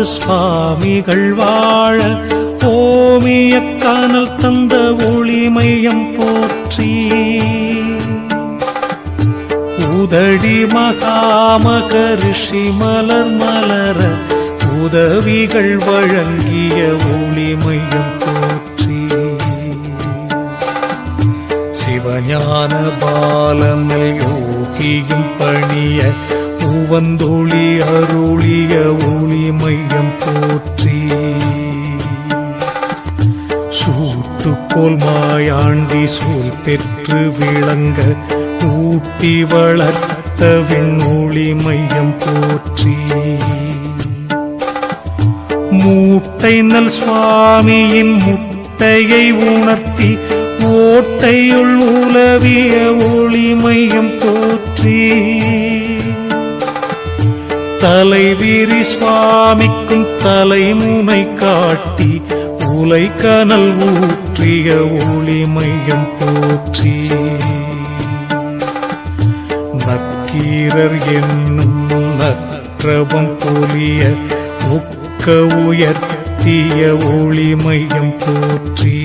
மாமலையாளத்து சுவாமிகள் வாழ ஓமிய கானல் தந்த ஒளிமையம் போற்றி. உதடி மகாமக ரிஷி மலர் மலர உதவிகள் வழங்கிய ஒளிமையம் போற்றி. சிவஞான பாலனில் யோகியும் பணிய வந்தொளி அருளிய ஒளி மையம் போற்றி. சூத்துக்கோல் மாயாண்டி சூல் பெற்று விளங்க ஊட்டி வளர்த்த விண்ணொளி மையம் போற்றி. மூட்டை நல் சுவாமியின் முட்டையை உணர்த்தி ஓட்டையுள் உலவிய ஒளி மையம் போற்றி. தலைவிரி சுவாமிக்கும் தலைமுனை காட்டி உலை கனல் ஊற்றிய ஒளி மையம் போற்றி. நக்கீரர் என்னும் நற்றவம் பொலிய ஒக்க உயர்த்திய ஒளி மையம் போற்றி.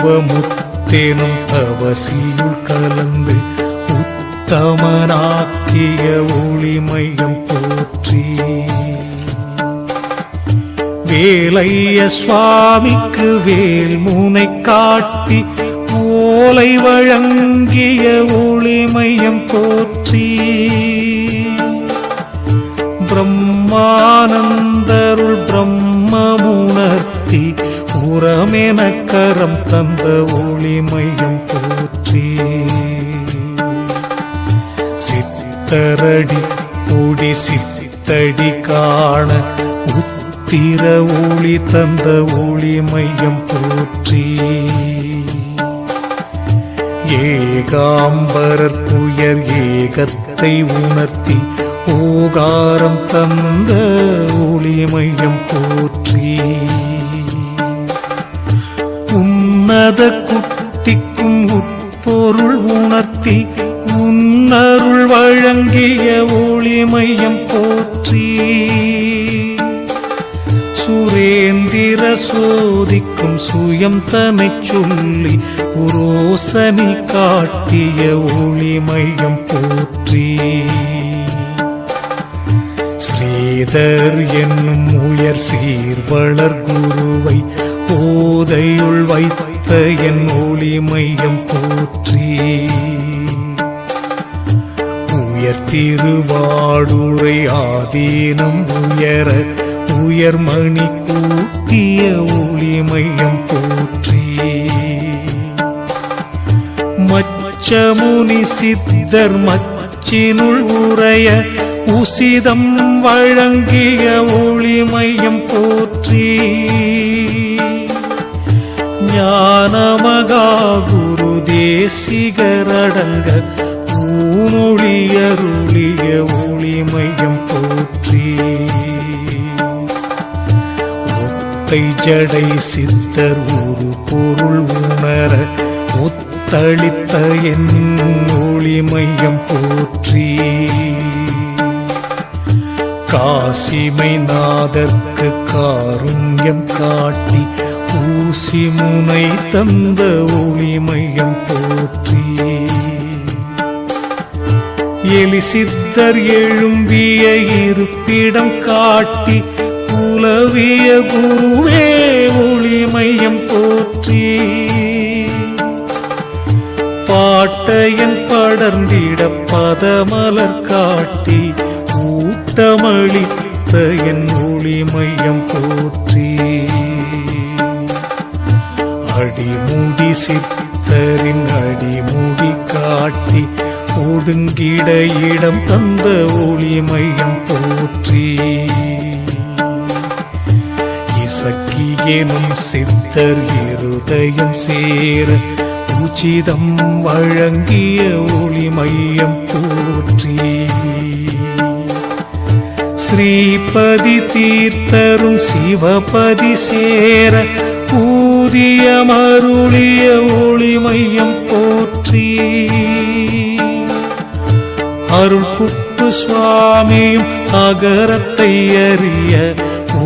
தத்துவமுத்தேனும் அவசியுள் கலந்து தமனாக்கிய ஒளிமையம் போற்றி. வேலைய சுவாமிக்கு வேல் முனை காட்டி ஓலை வழங்கிய ஒளிமையம் போற்றி. பிரம்மானந்தருள் பிரம்மமுணர்த்தி உரமென கரம் தந்த ஒளிமையம் போற்றி. சித்தரடி பொடி சித்தடி காண உத்திர ஒளி தந்த ஒளி மையம் போற்றி. ஏகாம்பரர் புயர் ஏகத்தை உணர்த்தி ஓகாரம் தந்த ஒளி மையம் போற்றி. சுயம் சொல்லி புரோசனி காட்டிய ஒளி மையம் போற்றி. ஸ்ரீதர் என்னும் உயர் சீர்வளர் குருவை போதையுள் வைத்த என் ஒளி மையம் போற்றி. உயர் திருவாடுரை ஆதீனம் உயர உயர் மணி கூட்டிய ஒளி மையம் போற்றி. உச்சமுனி சித்தர் மச்சினுள் உரைய உசிதம் வழங்கிய ஒளிமையம் போற்றி. ஞானமகா குரு தேசிகரடங்க ஊனொழியருளிய ஒளிமையம் போற்றி. ஒத்தை ஜடை சித்தர் ஒரு பொருள் உணர தளித்த என் ஒளி மையம் போற்றி. காசிமை நாதற்கு காருண்யம் காட்டி ஊசி முனை தந்த ஒளி மையம் போற்றி. எலிசித்தர் எழும்பிய இருப்பிடம் காட்டி புலவிய குருவே ஒளி மையம் போற்றி. பாட்டையன் படர்ந்திட பதமலர் காட்டி ஊட்டமளித்த என் ஒளி மையம் போற்றி. அடிமுடி சித்தரின் அடிமுடி காட்டி ஒடுங்கிட இடம் தந்த ஒளி மையம் போற்றி. இசக்கியெனும் சித்தர் இருதயம் சேர உச்சிதம் வழங்கிய ஒளி மையம் போற்றி. ஸ்ரீபதி தீர்த்தரும் சிவபதி சேர ஊதிய மருளிய ஒளி மையம் போற்றி. அருள் குப்பு சுவாமியும் அகரத்தை அறிய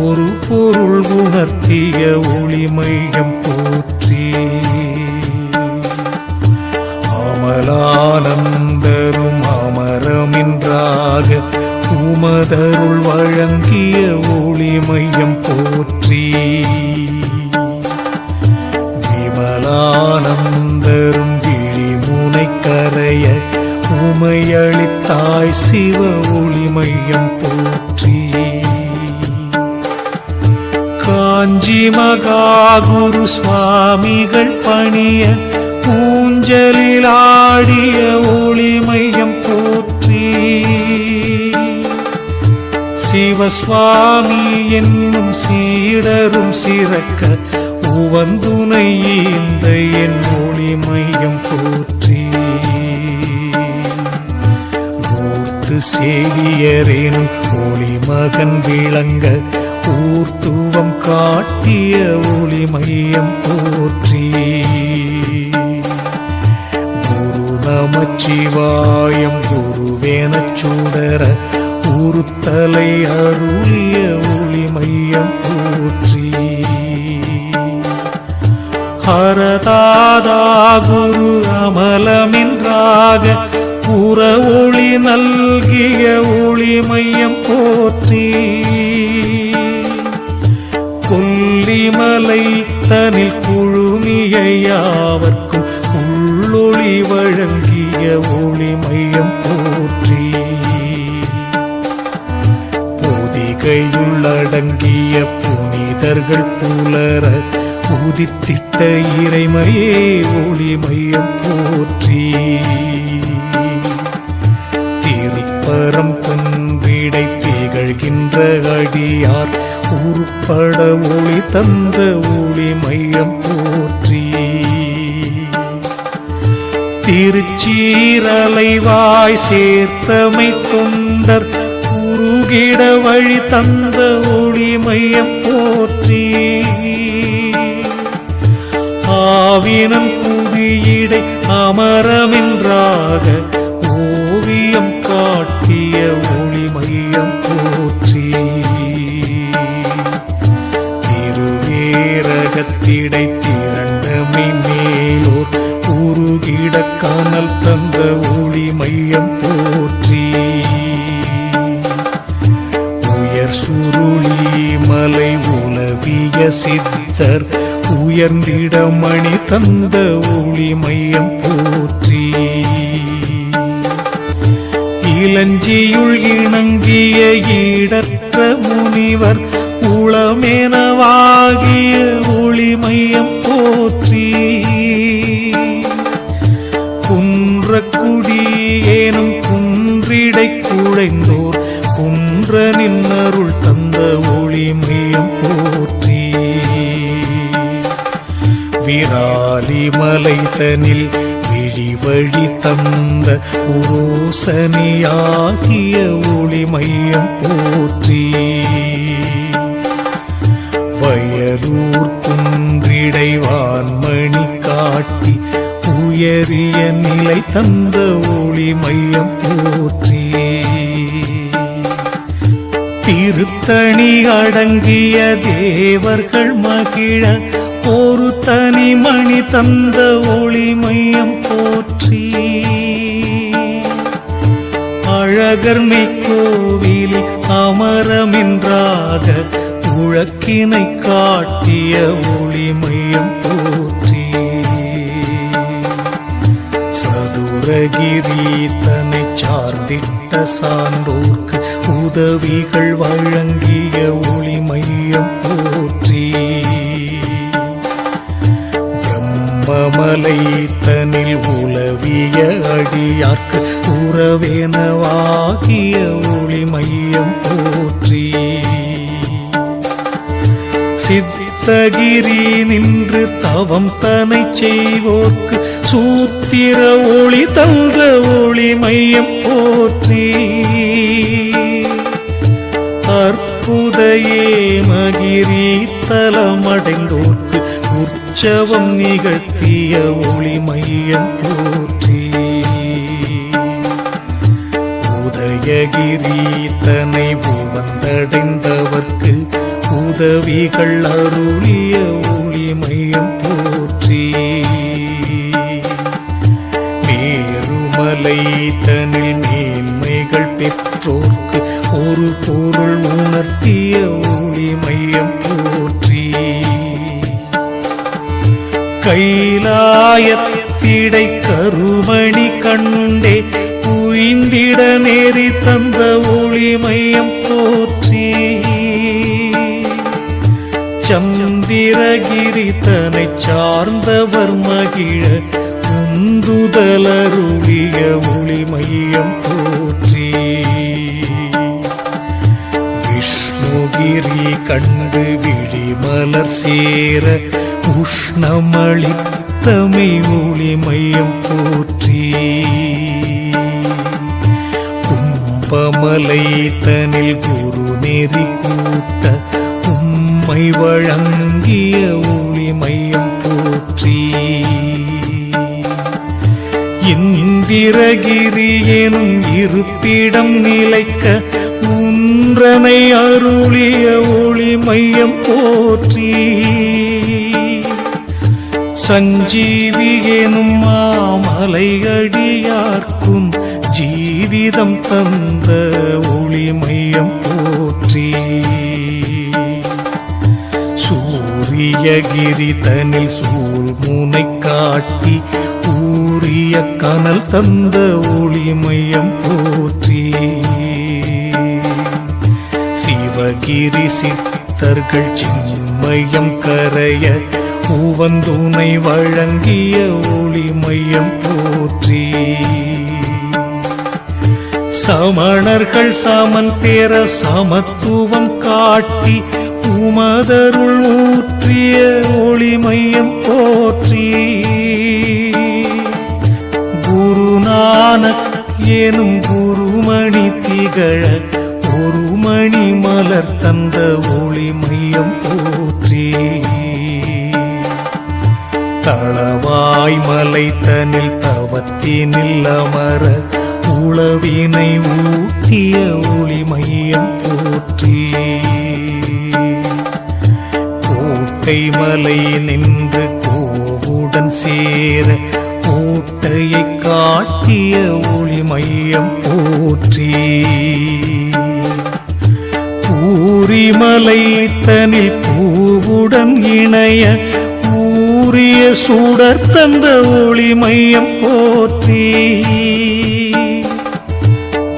ஒரு பொருள் உணர்த்திய ஒளி மையம் போற்றி. அமலானந்தரும் அமரமின்றாக உமதருள் வழங்கிய ஒளி மையம் போற்றி. விமலானந்தரும் விழிமுனை கரைய உமையளித்தாய் சிவ ஒளி மையம் போற்றி. காஞ்சி மகா குரு சுவாமிகள் பணிய ஊஞ்சலில் ஆடிய ஒளிமையம் போற்றி. சிவசுவாமி என்னும் சீடரும் சிறக்க உவந்துனை இந்த என் ஒளிமையம் போற்றி. ஊர்த்து சேவியரேனும் ஒளி மகன் விளங்க ஊர்த்துவம் காட்டிய ஒளிமையம் போற்றி. நமச்சிவாயம் குருவேன சூடர உருத்தலை அருளிய ஒளிமையம் போற்றி. ஹரதாதா குரு அமலமின்றாக புற ஒளி நல்கிய ஒளிமையம் போற்றி. பொதிகையுள்ளடங்கிய புனிதர்கள் புலர உதித்திட்ட இறைமையே ஒளிமையம் போற்றி. திருப்பரம் குன்றிடை திகழ்கின்ற அடியார் உருப்பட ஒளி தந்த ஒளி மையம் போற்றி. திருச்சீரலைவாய் சேர்த்தமை தொண்டர் இட வழி தந்த ஒளி மையம் போற்றி. ஆவினம் குவியிடை அமரமென்றாக ஓவியம் காட்டிய ஒளி மையம் போற்றி. திருவேரகத்திடை திரண்டமை மேலோர் உருகிட காணல் தந்த ஒளி மையம் போற்றி. சித்தர் உயர்ந்திட மணி தந்த ஒளி மையம் போற்றி. இளஞ்சியுள் இணங்கிய ஈடற்ற முனிவர் உளமேனவாகிய உளமெனவாகிய ஒளிமையம் போற்றி. விராலிமலை தனில் விழிவழி தந்த உரோசனியாகிய ஒளிமையம் போற்றி. வயலூர் குன்றிடை வான்மணி காட்டி உயரிய நிலை தந்த ஒளிமையம் போற்றி. திருத்தணி அடங்கிய தேவர்கள் மகிழ ஒரு தனி மணி தந்த ஒளி மையம் போற்றி. அழகர்மை கோவில் அமரமின்றாக உழக்கினை காட்டிய ஒளி மையம் போற்றி. சதுரகிரி தன்னை சார்ந்திட்ட சான்றோர்க்கு உதவிகள் வழங்கிய ஒளி மையம் போற்றி. பிரம்மமலை தனில் உலவிய அடியார்க்கு உறவேனவாகிய ஒளி மையம் போற்றி. சித்தகிரி நின்று தவம் தனை செய்வோர்க்கு சூத்திர ஒளி தந்த ஒளி மையம் போற்றி. அற்புதையே மகிரி தலமடைந்தோர்க்கு உற்சவம் நிகழ்த்த நிகழ்த்திய ஒளி மையம் போற்றி. உதயகிரி தனை உவந்தடைந்தவர்க்கு உதவிகள் அருளிய ஒளி மையம் போற்றி. மேருமலை தனில் மேன்மைகள் பெற்றோர்க்கு ஒரு பொருள் உணர்த்திய ஒளி மையம் போற்றி. கைலாயத்திடை கருமணி கண்டே உய்ந்திட நேரி தந்த ஒளிமயம் போற்றி சந்திரகிரி தனை சார்ந்தவர் மகிழ உந்துதலருளிய ஒளிமையம் போற்றி விஷ்ணுகிரி கண்டு விழிமலர் சேர உஷ்ணமளித்தமை ஒளிமையம் போற்றி. கும்பமலை தனில் குரு நெறி கூட்ட உம்மை வழங்கிய ஒளி மையம் போற்றி. இந்திரகிரி எனும் இருப்பிடம் நிலைக்க உன்றனை அருளிய ஒளி மையம் போற்றி. சஞ்சீவி எனும் மாமலையடியார்க்கும் ஜீவிதம் தந்த ஒளிமையம் போற்றி. சூரியகிரி தனில் சூழ்முனை காட்டி ஊரிய கனல் தந்த ஒளிமையம் போற்றி. சிவகிரி சித்தர்கள் சின்மயம் கரைய உவந்துனை வழங்கிய ஒளி மையம் போற்றி. சமணர்கள் சமன் பேர சமத்துவம் காட்டி உமதருள் ஊற்றிய ஒளி மையம் போற்றி. குருநானக் எனும் குருமணி திகழ ஒரு மணி மலர் தந்த ஒளி மையம் போற்றி. தளவாய் மலை தனில் தவத்தினில் அமர உளவினை ஊட்டிய ஒளிமையம் போற்றி. கோட்டை மலை நின்று கோவுடன் சேர கோட்டையை காட்டிய ஒளிமையம் போற்றி. பூரிமலை தனில் பூவுடன் இணைய சூரிய சூடர் தந்த ஒளி மையம் போற்றி.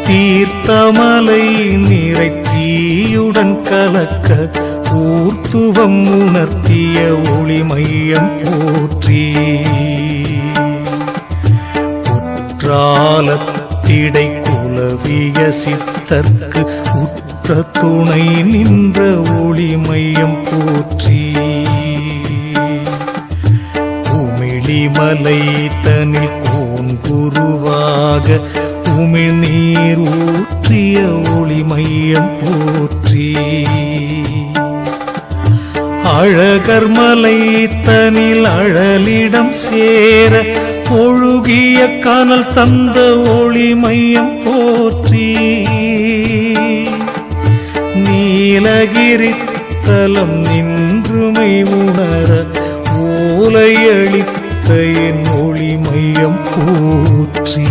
தீர்த்தமலை நிறை தீயுடன் கலக்க ஊர்த்துவம் உணர்த்திய ஒளி மையம் போற்றி. குற்றாலத்திடை குலவிய சித்தர்க்கு உற்ற துணை நின்ற ஒளி மையம் போற்றி. உமிழிமலை தனில் கோன் குருவாக உமிழ் நீர் ஊற்றிய ஒளிமையம் போற்றி. அழகர் மலை தனில் அழலிடம் சேர ஒழுகிய கானல் தந்த ஒளிமையம் போற்றி. நீலகிரி தலம் நின்றுமை உணர ஓலையளித்த என் ஒளிமையம் போற்றி.